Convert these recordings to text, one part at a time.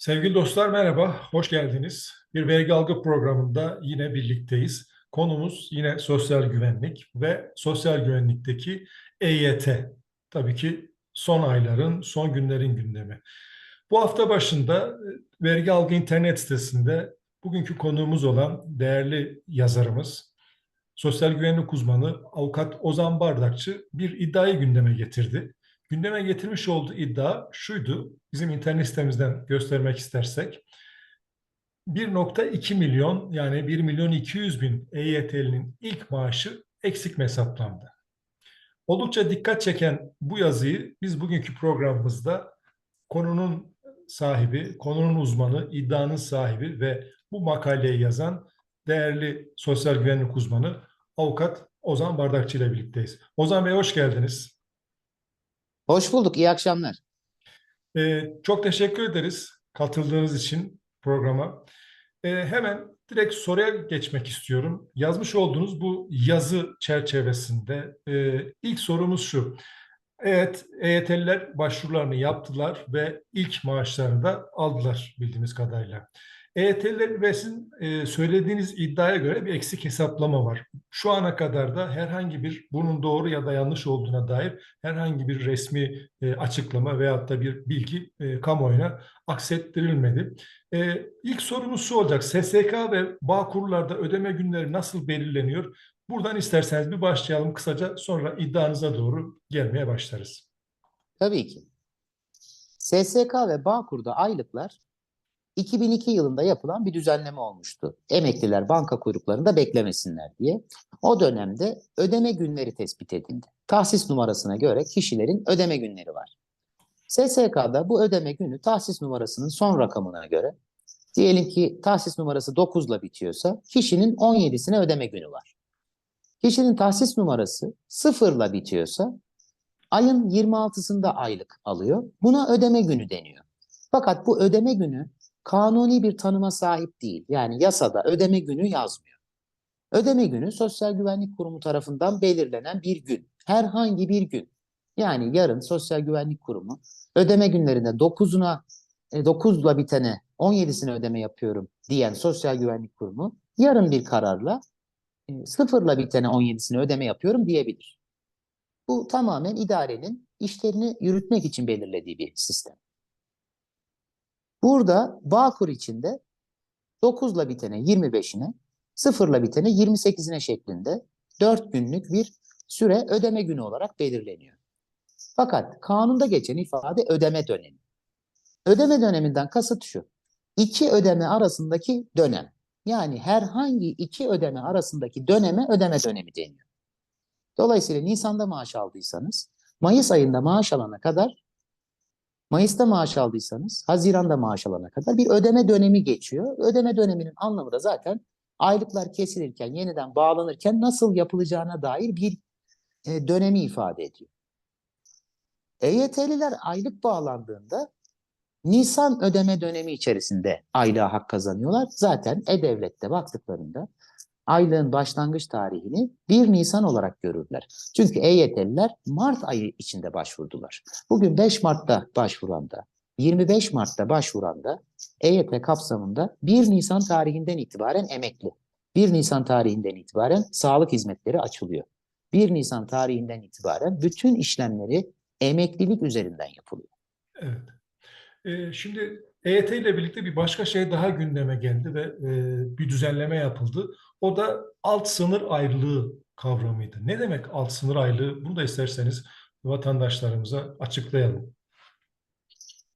Sevgili dostlar merhaba, hoş geldiniz. Bir vergi algı programında yine birlikteyiz. Konumuz yine sosyal güvenlik ve sosyal güvenlikteki EYT. Tabii ki son ayların, son günlerin gündemi. Bu hafta başında e, vergi algı internet sitesinde bugünkü konuğumuz olan değerli yazarımız, sosyal güvenlik uzmanı avukat Ozan Bardakçı bir iddiayı gündeme getirdi. Gündeme getirmiş olduğu iddia şuydu, bizim internet sitemizden göstermek istersek, 1.2 milyon yani 1 milyon 200 bin EYT'linin ilk maaşı eksik mi hesaplandı? Oldukça dikkat çeken bu yazıyı biz bugünkü programımızda konunun sahibi, konunun uzmanı, iddianın sahibi ve bu makaleyi yazan değerli sosyal güvenlik uzmanı avukat Ozan Bardakçı ile birlikteyiz. Ozan Bey hoş geldiniz. Hoş bulduk, iyi akşamlar. Ee, çok teşekkür ederiz katıldığınız için programa. Ee, hemen direkt soruya geçmek istiyorum. Yazmış olduğunuz bu yazı çerçevesinde e, ilk sorumuz şu. Evet, EYT'liler başvurularını yaptılar ve ilk maaşlarını da aldılar bildiğimiz kadarıyla. EYT'lilerin ve sizin e, söylediğiniz iddiaya göre bir eksik hesaplama var. Şu ana kadar da herhangi bir bunun doğru ya da yanlış olduğuna dair herhangi bir resmi e, açıklama veyahut da bir bilgi e, kamuoyuna aksettirilmedi. E, ilk sorumuz şu olacak. SSK ve Bağkurlarda ödeme günleri nasıl belirleniyor? Buradan isterseniz bir başlayalım kısaca sonra iddianıza doğru gelmeye başlarız. Tabii ki. SSK ve Bağkur'da aylıklar 2002 yılında yapılan bir düzenleme olmuştu. Emekliler banka kuyruklarında beklemesinler diye. O dönemde ödeme günleri tespit edildi. Tahsis numarasına göre kişilerin ödeme günleri var. SSK'da bu ödeme günü tahsis numarasının son rakamına göre diyelim ki tahsis numarası 9 ile bitiyorsa kişinin 17'sine ödeme günü var. Kişinin tahsis numarası 0 ile bitiyorsa ayın 26'sında aylık alıyor. Buna ödeme günü deniyor. Fakat bu ödeme günü kanuni bir tanıma sahip değil. Yani yasada ödeme günü yazmıyor. Ödeme günü Sosyal Güvenlik Kurumu tarafından belirlenen bir gün. Herhangi bir gün. Yani yarın Sosyal Güvenlik Kurumu ödeme günlerinde 9'una 9'la bitene 17'sine ödeme yapıyorum diyen Sosyal Güvenlik Kurumu yarın bir kararla e, sıfırla bitene 17'sine ödeme yapıyorum diyebilir. Bu tamamen idarenin işlerini yürütmek için belirlediği bir sistem. Burada Bağkur içinde 9'la bitene 25'ine, 0'la bitene 28'ine şeklinde 4 günlük bir süre ödeme günü olarak belirleniyor. Fakat kanunda geçen ifade ödeme dönemi. Ödeme döneminden kasıt şu. İki ödeme arasındaki dönem. Yani herhangi iki ödeme arasındaki döneme ödeme dönemi deniyor. Dolayısıyla Nisan'da maaş aldıysanız Mayıs ayında maaş alana kadar Mayıs'ta maaş aldıysanız Haziran'da maaş alana kadar bir ödeme dönemi geçiyor. Ödeme döneminin anlamı da zaten aylıklar kesilirken, yeniden bağlanırken nasıl yapılacağına dair bir e, dönemi ifade ediyor. EYT'liler aylık bağlandığında Nisan ödeme dönemi içerisinde aylığa hak kazanıyorlar. Zaten E-Devlet'te baktıklarında aylığın başlangıç tarihini 1 Nisan olarak görürler. Çünkü EYT'liler Mart ayı içinde başvurdular. Bugün 5 Mart'ta başvuranda, 25 Mart'ta başvuranda EYT kapsamında 1 Nisan tarihinden itibaren emekli. 1 Nisan tarihinden itibaren sağlık hizmetleri açılıyor. 1 Nisan tarihinden itibaren bütün işlemleri emeklilik üzerinden yapılıyor. Evet. Ee, şimdi EYT ile birlikte bir başka şey daha gündeme geldi ve e, bir düzenleme yapıldı. O da alt sınır ayrılığı kavramıydı. Ne demek alt sınır ayrılığı? Bunu da isterseniz vatandaşlarımıza açıklayalım.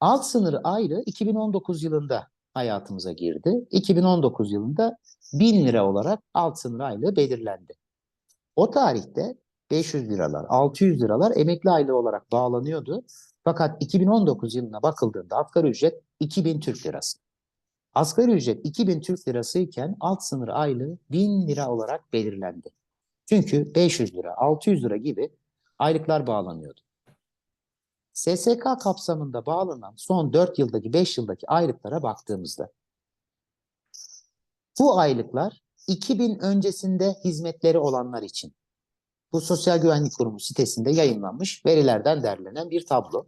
Alt sınır ayrı 2019 yılında hayatımıza girdi. 2019 yılında 1000 lira olarak alt sınır aylığı belirlendi. O tarihte 500 liralar, 600 liralar emekli aylığı olarak bağlanıyordu. Fakat 2019 yılına bakıldığında asgari ücret 2000 Türk Lirası. Asgari ücret 2000 Türk Lirası iken alt sınır aylığı 1000 lira olarak belirlendi. Çünkü 500 lira, 600 lira gibi aylıklar bağlanıyordu. SSK kapsamında bağlanan son 4 yıldaki 5 yıldaki aylıklara baktığımızda bu aylıklar 2000 öncesinde hizmetleri olanlar için bu Sosyal Güvenlik Kurumu sitesinde yayınlanmış verilerden derlenen bir tablo.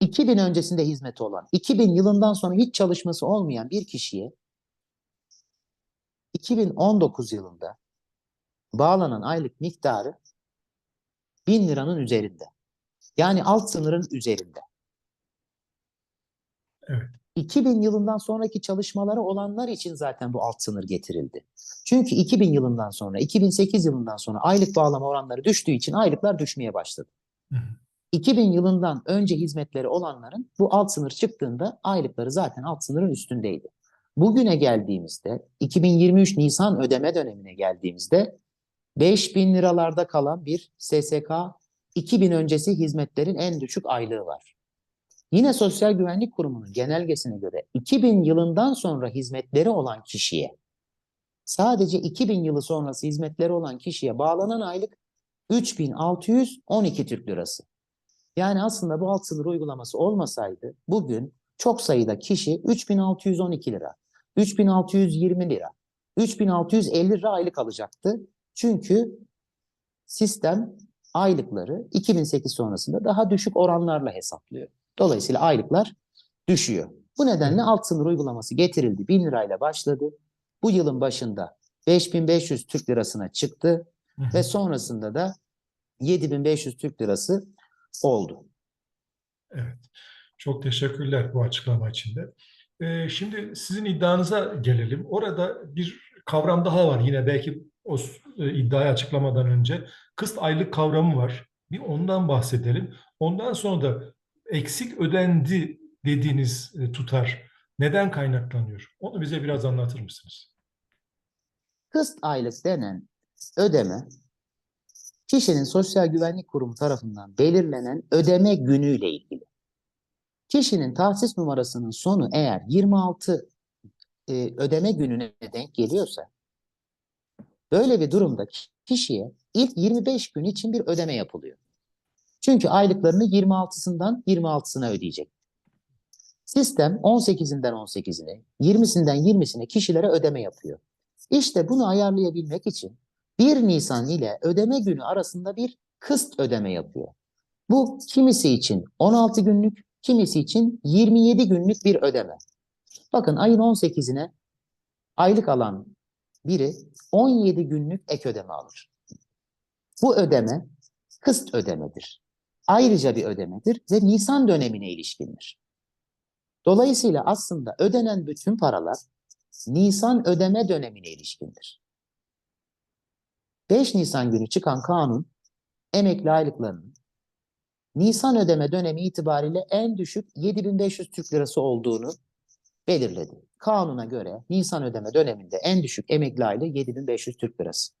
2000 öncesinde hizmeti olan, 2000 yılından sonra hiç çalışması olmayan bir kişiye 2019 yılında bağlanan aylık miktarı 1000 liranın üzerinde. Yani alt sınırın üzerinde. Evet. 2000 yılından sonraki çalışmaları olanlar için zaten bu alt sınır getirildi. Çünkü 2000 yılından sonra, 2008 yılından sonra aylık bağlama oranları düştüğü için aylıklar düşmeye başladı. Hı hı. 2000 yılından önce hizmetleri olanların bu alt sınır çıktığında aylıkları zaten alt sınırın üstündeydi. Bugüne geldiğimizde 2023 Nisan ödeme dönemine geldiğimizde 5000 liralarda kalan bir SSK 2000 öncesi hizmetlerin en düşük aylığı var. Yine Sosyal Güvenlik Kurumu'nun genelgesine göre 2000 yılından sonra hizmetleri olan kişiye sadece 2000 yılı sonrası hizmetleri olan kişiye bağlanan aylık 3612 Türk Lirası. Yani aslında bu alt sınır uygulaması olmasaydı bugün çok sayıda kişi 3612 lira, 3620 lira, 3650 lira aylık alacaktı. Çünkü sistem aylıkları 2008 sonrasında daha düşük oranlarla hesaplıyor. Dolayısıyla aylıklar düşüyor. Bu nedenle alt sınır uygulaması getirildi. 1000 lirayla başladı. Bu yılın başında 5500 Türk lirasına çıktı ve sonrasında da 7500 Türk lirası oldu. Evet. Çok teşekkürler bu açıklama için de. Ee, şimdi sizin iddianıza gelelim. Orada bir kavram daha var. Yine belki o e, iddiayı açıklamadan önce kısıt aylık kavramı var. Bir ondan bahsedelim. Ondan sonra da eksik ödendi dediğiniz e, tutar neden kaynaklanıyor? Onu bize biraz anlatır mısınız? Kısıt aylık denen ödeme kişinin Sosyal Güvenlik Kurumu tarafından belirlenen ödeme günüyle ilgili. Kişinin tahsis numarasının sonu eğer 26 e, ödeme gününe denk geliyorsa böyle bir durumda kişiye ilk 25 gün için bir ödeme yapılıyor. Çünkü aylıklarını 26'sından 26'sına ödeyecek. Sistem 18'inden 18'ine, 20'sinden 20'sine kişilere ödeme yapıyor. İşte bunu ayarlayabilmek için 1 Nisan ile ödeme günü arasında bir kıst ödeme yapıyor. Bu kimisi için 16 günlük, kimisi için 27 günlük bir ödeme. Bakın ayın 18'ine aylık alan biri 17 günlük ek ödeme alır. Bu ödeme kıst ödemedir. Ayrıca bir ödemedir ve Nisan dönemine ilişkindir. Dolayısıyla aslında ödenen bütün paralar Nisan ödeme dönemine ilişkindir. 5 Nisan günü çıkan kanun emekli aylıklarının Nisan ödeme dönemi itibariyle en düşük 7500 Türk Lirası olduğunu belirledi. Kanuna göre Nisan ödeme döneminde en düşük emekli aylığı 7500 Türk Lirası.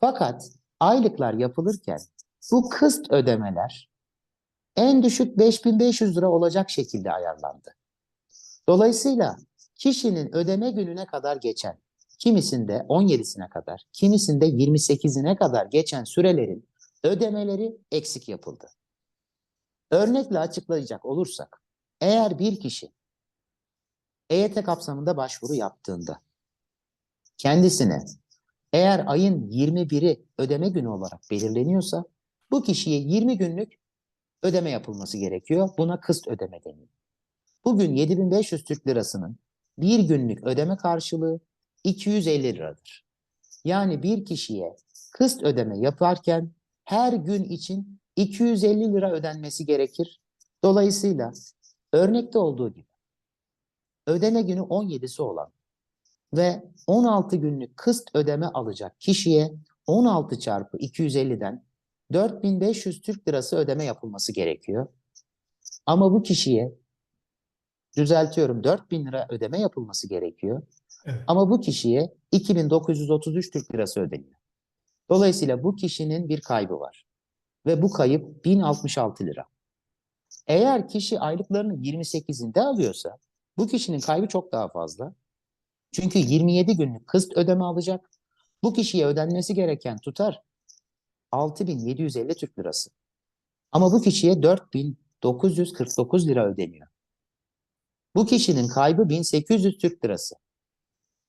Fakat aylıklar yapılırken bu kıst ödemeler en düşük 5500 lira olacak şekilde ayarlandı. Dolayısıyla kişinin ödeme gününe kadar geçen, kimisinde 17'sine kadar, kimisinde 28'ine kadar geçen sürelerin ödemeleri eksik yapıldı. Örnekle açıklayacak olursak, eğer bir kişi EYT kapsamında başvuru yaptığında kendisine eğer ayın 21'i ödeme günü olarak belirleniyorsa bu kişiye 20 günlük ödeme yapılması gerekiyor. Buna kıst ödeme deniyor. Bugün 7500 Türk lirasının bir günlük ödeme karşılığı 250 liradır. Yani bir kişiye kıst ödeme yaparken her gün için 250 lira ödenmesi gerekir. Dolayısıyla örnekte olduğu gibi ödeme günü 17'si olan ve 16 günlük kıst ödeme alacak kişiye 16 çarpı 250'den 4500 Türk lirası ödeme yapılması gerekiyor. Ama bu kişiye düzeltiyorum 4000 lira ödeme yapılması gerekiyor. Ama bu kişiye 2933 Türk lirası ödeniyor. Dolayısıyla bu kişinin bir kaybı var. Ve bu kayıp 1066 lira. Eğer kişi aylıklarının 28'inde alıyorsa bu kişinin kaybı çok daha fazla. Çünkü 27 günlük kıst ödeme alacak. Bu kişiye ödenmesi gereken tutar 6750 Türk lirası. Ama bu kişiye 4949 lira ödeniyor. Bu kişinin kaybı 1800 Türk lirası.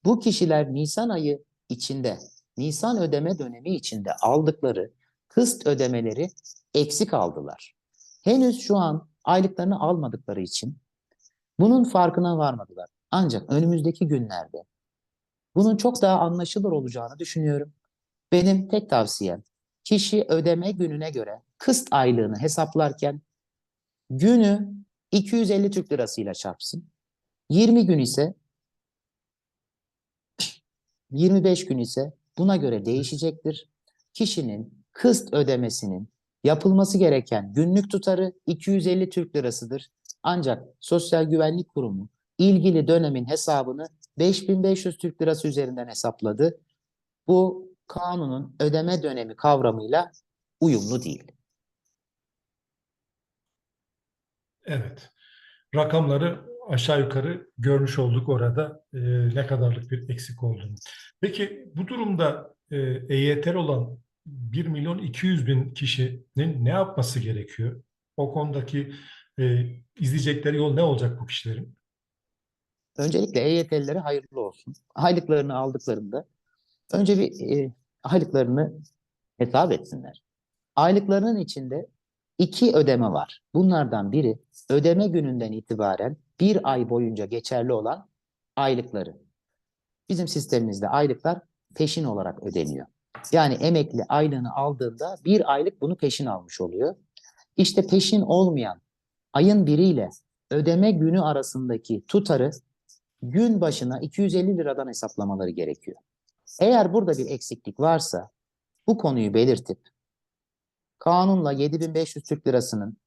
Bu kişiler Nisan ayı içinde, Nisan ödeme dönemi içinde aldıkları kıst ödemeleri eksik aldılar. Henüz şu an aylıklarını almadıkları için bunun farkına varmadılar. Ancak önümüzdeki günlerde bunun çok daha anlaşılır olacağını düşünüyorum. Benim tek tavsiyem kişi ödeme gününe göre kıst aylığını hesaplarken günü 250 Türk lirasıyla çarpsın. 20 gün ise 25 gün ise buna göre değişecektir. Kişinin kıst ödemesinin yapılması gereken günlük tutarı 250 Türk lirasıdır. Ancak Sosyal Güvenlik Kurumu ilgili dönemin hesabını 5500 Türk lirası üzerinden hesapladı. Bu kanunun ödeme dönemi kavramıyla uyumlu değil. Evet. Rakamları aşağı yukarı görmüş olduk orada e, ne kadarlık bir eksik olduğunu. Peki bu durumda e, EYT'li olan 1 milyon 200 bin kişinin ne yapması gerekiyor? O konudaki e, izleyecekleri yol ne olacak bu kişilerin? Öncelikle EYT'lilere hayırlı olsun. Aylıklarını aldıklarında önce bir e, aylıklarını hesap etsinler. Aylıklarının içinde iki ödeme var. Bunlardan biri ödeme gününden itibaren bir ay boyunca geçerli olan aylıkları. Bizim sistemimizde aylıklar peşin olarak ödeniyor. Yani emekli aylığını aldığında bir aylık bunu peşin almış oluyor. İşte peşin olmayan ayın biriyle ödeme günü arasındaki tutarı gün başına 250 liradan hesaplamaları gerekiyor. Eğer burada bir eksiklik varsa bu konuyu belirtip kanunla 7500 Türk lirasının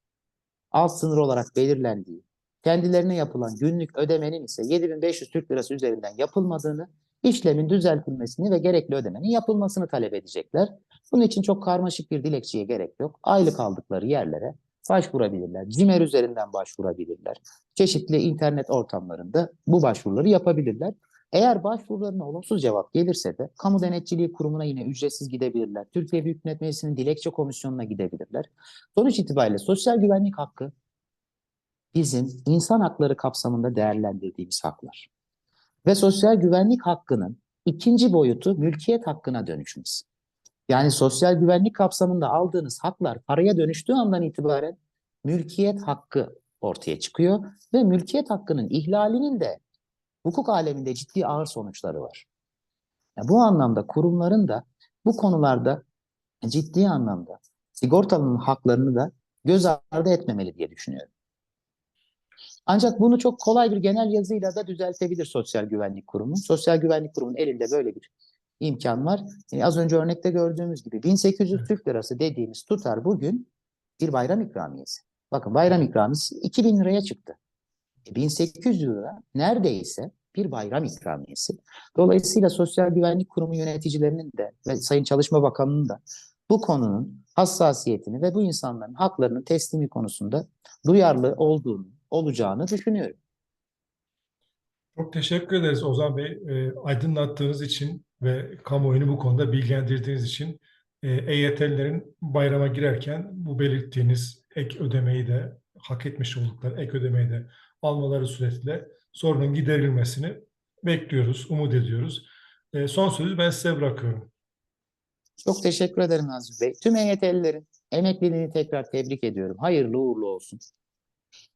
alt sınır olarak belirlendiği, kendilerine yapılan günlük ödemenin ise 7500 Türk lirası üzerinden yapılmadığını, işlemin düzeltilmesini ve gerekli ödemenin yapılmasını talep edecekler. Bunun için çok karmaşık bir dilekçeye gerek yok. Aylık aldıkları yerlere başvurabilirler. Cimer üzerinden başvurabilirler. Çeşitli internet ortamlarında bu başvuruları yapabilirler. Eğer başvurularına olumsuz cevap gelirse de Kamu Denetçiliği Kurumu'na yine ücretsiz gidebilirler. Türkiye Büyük Millet Meclisi'nin dilekçe komisyonuna gidebilirler. Sonuç itibariyle sosyal güvenlik hakkı bizim insan hakları kapsamında değerlendirdiğimiz haklar. Ve sosyal güvenlik hakkının ikinci boyutu mülkiyet hakkına dönüşmesi. Yani sosyal güvenlik kapsamında aldığınız haklar paraya dönüştüğü andan itibaren mülkiyet hakkı ortaya çıkıyor ve mülkiyet hakkının ihlalinin de hukuk aleminde ciddi ağır sonuçları var. Ya bu anlamda kurumların da bu konularda ciddi anlamda sigortalının haklarını da göz ardı etmemeli diye düşünüyorum. Ancak bunu çok kolay bir genel yazıyla da düzeltebilir Sosyal Güvenlik Kurumu. Sosyal Güvenlik Kurumu'nun elinde böyle bir imkan var. E, az önce örnekte gördüğümüz gibi 1800 Türk Lirası dediğimiz tutar bugün bir bayram ikramiyesi. Bakın bayram ikramiyesi 2000 liraya çıktı. E, 1800 lira neredeyse bir bayram ikramiyesi. Dolayısıyla Sosyal Güvenlik Kurumu yöneticilerinin de ve Sayın Çalışma Bakanı'nın da bu konunun hassasiyetini ve bu insanların haklarının teslimi konusunda duyarlı olduğunu, olacağını düşünüyorum. Çok teşekkür ederiz Ozan Bey. E, aydınlattığınız için ve kamuoyunu bu konuda bilgilendirdiğiniz için e, EYT'lilerin bayrama girerken bu belirttiğiniz ek ödemeyi de hak etmiş oldukları ek ödemeyi de almaları suretiyle sorunun giderilmesini bekliyoruz, umut ediyoruz. E, son sözü ben size bırakıyorum. Çok teşekkür ederim Nazif Bey. Tüm EYT'lilerin emekliliğini tekrar tebrik ediyorum. Hayırlı uğurlu olsun.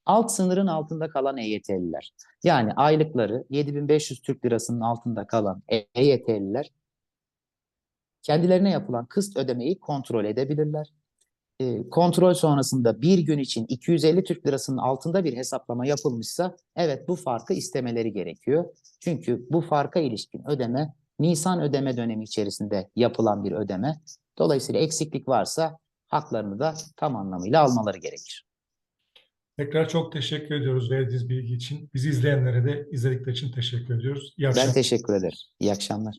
Alt sınırın altında kalan EYT'liler. Yani aylıkları 7500 Türk Lirası'nın altında kalan EYT'liler kendilerine yapılan kıst ödemeyi kontrol edebilirler. E, kontrol sonrasında bir gün için 250 Türk Lirası'nın altında bir hesaplama yapılmışsa evet bu farkı istemeleri gerekiyor. Çünkü bu farka ilişkin ödeme Nisan ödeme dönemi içerisinde yapılan bir ödeme. Dolayısıyla eksiklik varsa haklarını da tam anlamıyla almaları gerekir. Tekrar çok teşekkür ediyoruz verdiğiniz bilgi için. Bizi izleyenlere de izledikleri için teşekkür ediyoruz. İyi Ben akşamlar. teşekkür ederim. İyi akşamlar.